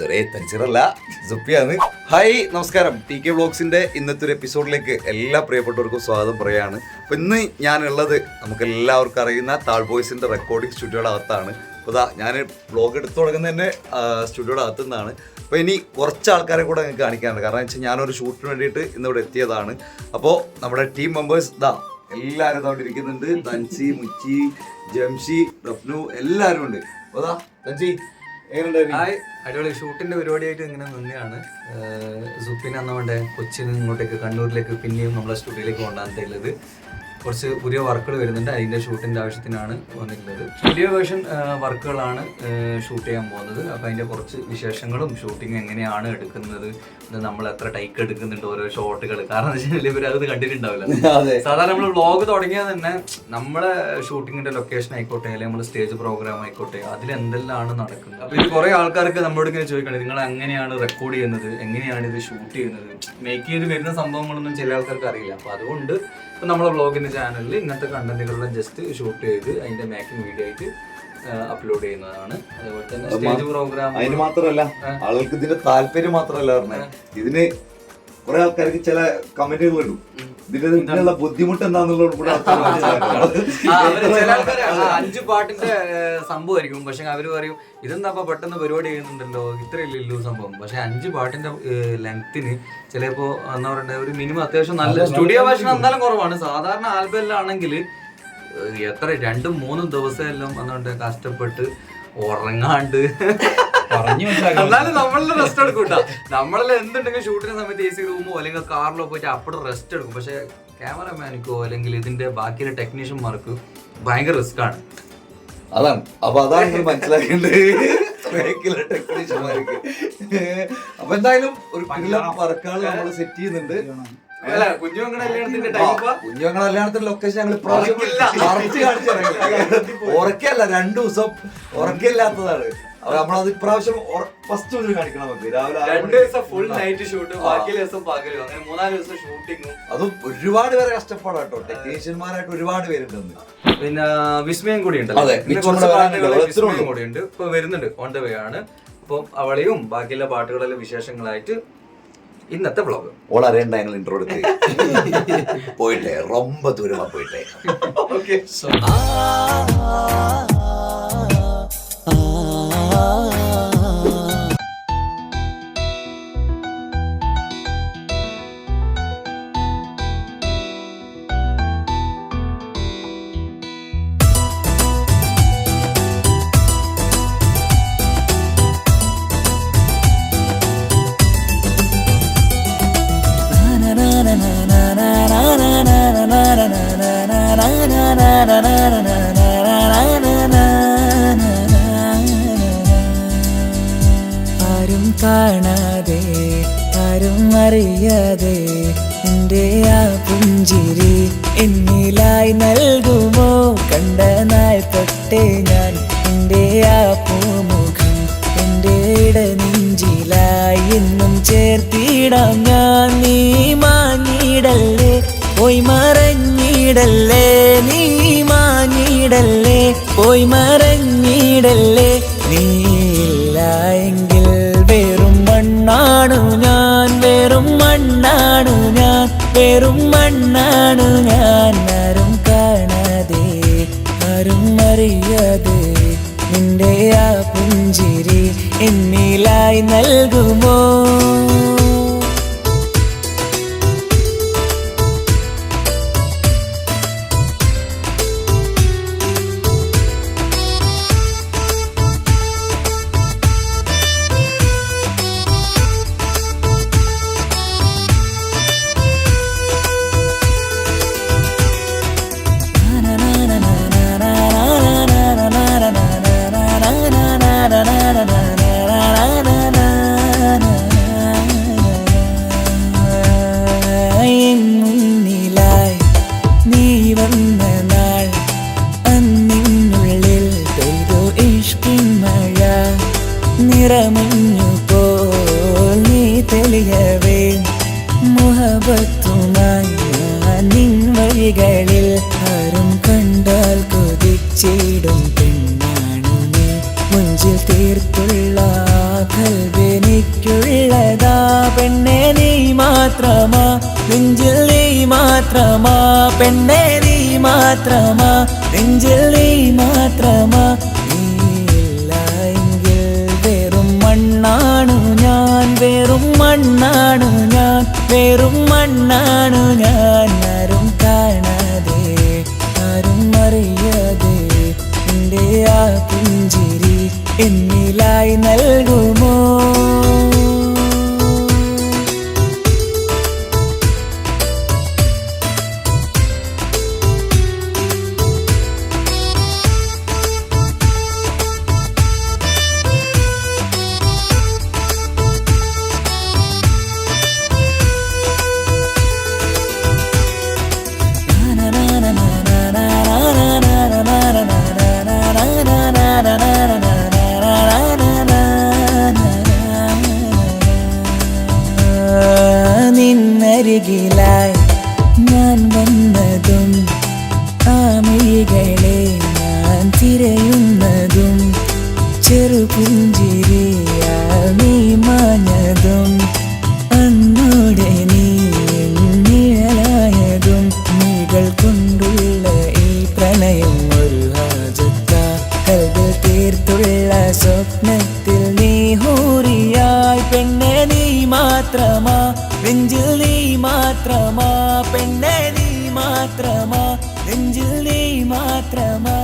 Sorry തൻസിറല്ല സുപ്പിയാണ് hi നമസ്കാരം. ടി കെ ബ്ലോഗ്സിന്റെ ഇന്നത്തെ ഒരു എപ്പിസോഡിലേക്ക് എല്ലാ പ്രിയപ്പെട്ടവർക്കും സ്വാഗതം പറയാണ് അപ്പൊ ഇന്ന് ഞാനുള്ളത് നമുക്ക് എല്ലാവർക്കും അറിയുന്ന താൾ ബോയ്സിന്റെ റെക്കോർഡിംഗ് സ്റ്റുഡിയോയുടെ അകത്താണ് അപ്പോൾ ഇതാ ഞാൻ ബ്ലോഗ് എടുത്തു തുടങ്ങുന്ന തന്നെ സ്റ്റുഡിയോയുടെ അകത്തു നിന്നാണ് അപ്പോൾ ഇനി കുറച്ച് ആൾക്കാരെ കൂടെ നിങ്ങൾക്ക് കാണിക്കാനുണ്ട്. കാരണം വെച്ചാൽ ഞാനൊരു ഷൂട്ടിന് വേണ്ടിയിട്ട് ഇന്ന് ഇവിടെ എത്തിയതാണ്. അപ്പോൾ നമ്മുടെ ടീം മെമ്പേഴ്സ് ഇതാ എല്ലാവരും അവിടെ ഇരിക്കുന്നുണ്ട് തൻസി മുച്ചി ജംഷി റഫ്നു എല്ലാവരും ഉണ്ട്. അപ്പോൾ തൻസി. അടിപൊളി. ഷൂട്ടിന്റെ പരിപാടിയായിട്ട് ഇങ്ങനെ നിന്നെയാണ്. സുപ്പിന് അന്നവണ്ടെ വേണ്ടേ കൊച്ചിന് ഇങ്ങോട്ടേക്ക് കണ്ണൂരിലേക്ക് പിന്നെയും നമ്മളെ സ്റ്റുഡിയോയിലേക്ക് കൊണ്ടാകുന്നത് കുറച്ച് പുതിയ വർക്കുകൾ വരുന്നുണ്ട്. അതിന്റെ ഷൂട്ടിന്റെ ആവശ്യത്തിനാണ് വന്നിട്ടുള്ളത്. പുതിയ വേർഷൻ വർക്കുകളാണ് ഷൂട്ട് ചെയ്യാൻ പോകുന്നത്. അപ്പോൾ അതിന്റെ കുറച്ച് വിശേഷങ്ങളും ഷൂട്ടിംഗ് എങ്ങനെയാണ് എടുക്കുന്നത് നമ്മൾ എത്ര ടൈക്ക് എടുക്കുന്നുണ്ട് ഓരോ ഷോട്ടുകൾ. കാരണം എന്താ വെച്ചാൽ ഇവർ അത് കണ്ടിട്ടുണ്ടാവില്ല. സാധാരണ നമ്മൾ വ്ളോഗ് തുടങ്ങിയാൽ തന്നെ നമ്മളെ ഷൂട്ടിങ്ങിന്റെ ലൊക്കേഷൻ ആയിക്കോട്ടെ അല്ലെങ്കിൽ നമ്മൾ സ്റ്റേജ് പ്രോഗ്രാം ആയിക്കോട്ടെ അതിൽ നടക്കുന്നത്? അപ്പോൾ ഇത് കുറേ ആൾക്കാർക്ക് നമ്മളോട് ഇങ്ങനെ ചോദിക്കണം നിങ്ങൾ എങ്ങനെയാണ് റെക്കോർഡ് ചെയ്യുന്നത്? എങ്ങനെയാണ് ഇത് ഷൂട്ട് ചെയ്യുന്നത്? മേക്ക് ചെയ്ത് വരുന്ന സംഭവങ്ങളൊന്നും ചില ആൾക്കാർക്ക് അറിയില്ല. അപ്പോൾ അതുകൊണ്ട് ഇപ്പം നമ്മളെ ചാനലിൽ ഇങ്ങനത്തെ കണ്ടന്റുകളെല്ലാം ജസ്റ്റ് ഷൂട്ട് ചെയ്ത് അതിന്റെ മേക്കിംഗ് വീഡിയോ ആയിട്ട് അപ്ലോഡ് ചെയ്യുന്നതാണ്. അതുപോലെ തന്നെ സ്റ്റേജ് പ്രോഗ്രാം അതിന് മാത്രമല്ല ആളുകൾക്ക് ഇതിന്റെ താല്പര്യം മാത്രമല്ല പറഞ്ഞത് ഇതിന് കുറെ ആൾക്കാർക്ക് ചില കമന്റുകൾ ഇടും ഇതിന്റെ ഇതിനുള്ള ബുദ്ധിമുട്ട് എന്താന്നുള്ളത് കൂടെ അഞ്ചു മനസ്സിലാക്കണം. ചില ആ അഞ്ച് പാട്ടിന്റെ സംഭവമായിരിക്കും. പക്ഷെ അവർ പറയും ഇതെന്താ പെട്ടെന്ന് പരിപാടി ചെയ്യുന്നുണ്ടല്ലോ? ഇത്രയല്ലല്ലോ സംഭവം. പക്ഷെ അഞ്ച് പാട്ടിന്റെ ലെങ്ത്തിന് ചിലപ്പോ എന്താ പറയണ്ട ഒരു മിനിമം അത്യാവശ്യം നല്ല സ്റ്റുഡിയോ വേർഷൻ എന്തായാലും കുറവാണ്. സാധാരണ ആൽബമിലാണെങ്കിൽ എത്ര രണ്ടും മൂന്നും ദിവസം എല്ലാം എന്നുകൊണ്ട് കഷ്ടപ്പെട്ട് ഉറങ്ങാണ്ട് പറഞ്ഞു എന്നാലും നമ്മളിൽ റെസ്റ്റ് എടുക്കും കേട്ടോ നമ്മളെല്ലാം എന്തുണ്ടെങ്കിലും ഷൂട്ടിന് സമയത്ത് എ സി റൂമോ അല്ലെങ്കിൽ കാറിലോ പോയിട്ട് അപ്പോൾ റെസ്റ്റ് എടുക്കും. പക്ഷെ ക്യാമറമാനിക്കോ അല്ലെങ്കിൽ ഇതിന്റെ ബാക്കിയുള്ള ടെക്നീഷ്യന്മാർക്ക് ഭയങ്കര റിസ്ക് ആണ്. അതാണ്. അപ്പൊ അതാണ് നിങ്ങൾ മനസ്സിലാക്കേണ്ടത്. ടെക്നീഷ്യന്മാർക്ക് അപ്പൊ എന്തായാലും ഒരു പറക്കാൾ വർക്കുകൾ നമ്മൾ സെറ്റ് ചെയ്യുന്നുണ്ട്. അല്ല കുഞ്ഞുമങ്ങളുടെ കല്യാണത്തിന്റെ ലൊക്കേഷൻ ഞങ്ങൾ ഇപ്രാവശ്യം മറിച്ച് കാണിച്ചു ഉറക്കല്ല രണ്ടു ദിവസം ഉറക്കില്ലാത്തതാണ്. നമ്മളത് ഇപ്രാവശ്യം ഫസ്റ്റ് മുതൽ കാണിക്കണം നമുക്ക്. രാവിലെ രണ്ട് ദിവസം ഫുൾ നൈറ്റ് ഷൂട്ട് ബാക്കി ദിവസം പകലും. അങ്ങനെ മൂന്നാൽ ദിവസം ഷൂട്ടിങ്ങും അതും ഒരുപാട് പേരെ കഷ്ടപ്പാടാട്ടോ ടെക്നീഷ്യന്മാരായിട്ട് ഒരുപാട് പേരുണ്ടെന്ന് പിന്നെ വിസ്മയം കൂടി ഉണ്ട് അതെ വിസ്മയം കൂടി ഉണ്ട്. ഇപ്പൊ വരുന്നുണ്ട് ഓൺ ദ വേ ആണ്. അപ്പം അവളെയും ബാക്കിയുള്ള പാട്ടുകളിലെ വിശേഷങ്ങളായിട്ട് ഇന്നത്തെ ബ്ലോഗ് ഓൾ അറിയണ്ട ഇൻട്രോ എടുത്ത്. പോയിട്ടെ റൊമ്പ ദൂരമാ പോയിട്ടെ. ഓക്കെ ആരും കാണാതെ ആരും അറിയാതെ എന്റെ ആ പുഞ്ചിരി എന്നിലായി നൽകുമോ? കണ്ട നാൾ തൊട്ടേ ഞാൻ എന്റെ ആ പൂമുഖം എന്റെ ഇടനെഞ്ചിലായി എന്നും ചേർത്തിടാം. ഞാൻ നീ മാഞ്ഞിടല്ലേ? പോയി മറഞ്ഞിടല്ലേ നീ മാഞ്ഞിടല്ലേ പോയി മറഞ്ഞിടല്ലേ. നീ ഇല്ല എങ്കിൽ വെറും മണ്ണാണു ഞാൻ വെറും മണ്ണാണു ഞാൻ വെറും മണ്ണാണു ഞാൻ. ആരും കാണാതെ ആരും അറിയാതെ നിന്റെ ആ പുഞ്ചിരി എന്നിലായി നൽകുമോ? നിറമുഞ്ഞു പോൽ നീ തെളിയവേ. മുഹബത്തുമായി നിൻ വഴികളിൽ ആരും കണ്ടാൽ കൊതിച്ചിടും പെണ്ണാണു നീ. മുഞ്ചിൽ തീർത്തുള്ള കൽവെനിക്കുള്ളതാ പെണ്ണെ നീ മാത്രമാ. നെഞ്ചിൽ നീ മാത്രമാ. പെണ്ണെ നീ മാത്രമാ. നെഞ്ചിൽ നീ മാത്രമാ. മണ്ണാണു ഞാൻ വെറും മണ്ണാണ് ഞാൻ വെറും മണ്ണാണ് ഞാൻ. ആരും കാണാതെ ആരും അറിയാതെ എന്റെ ആ പുഞ്ചിരി എന്നിലായി നൽകുമോ? ചെറുപുഞ്ചിരിയാ നീ മാഞ്ഞതും നീ നിഴലായതും നീകൾ കൊണ്ടുള്ള ഈ പ്രണയം ഒരു ഹാജത്ത കൽവിൽ തീർത്തുള്ള സ്വപ്നത്തിൽ നീ ഹൂറിയായി. പെണ്ണെ നീ മാത്രമാ നെഞ്ചിൽ നീ മാത്രമാ പെണ്ണെ നീ മാത്രമാ നെഞ്ചിൽ നീ മാത്രമാ.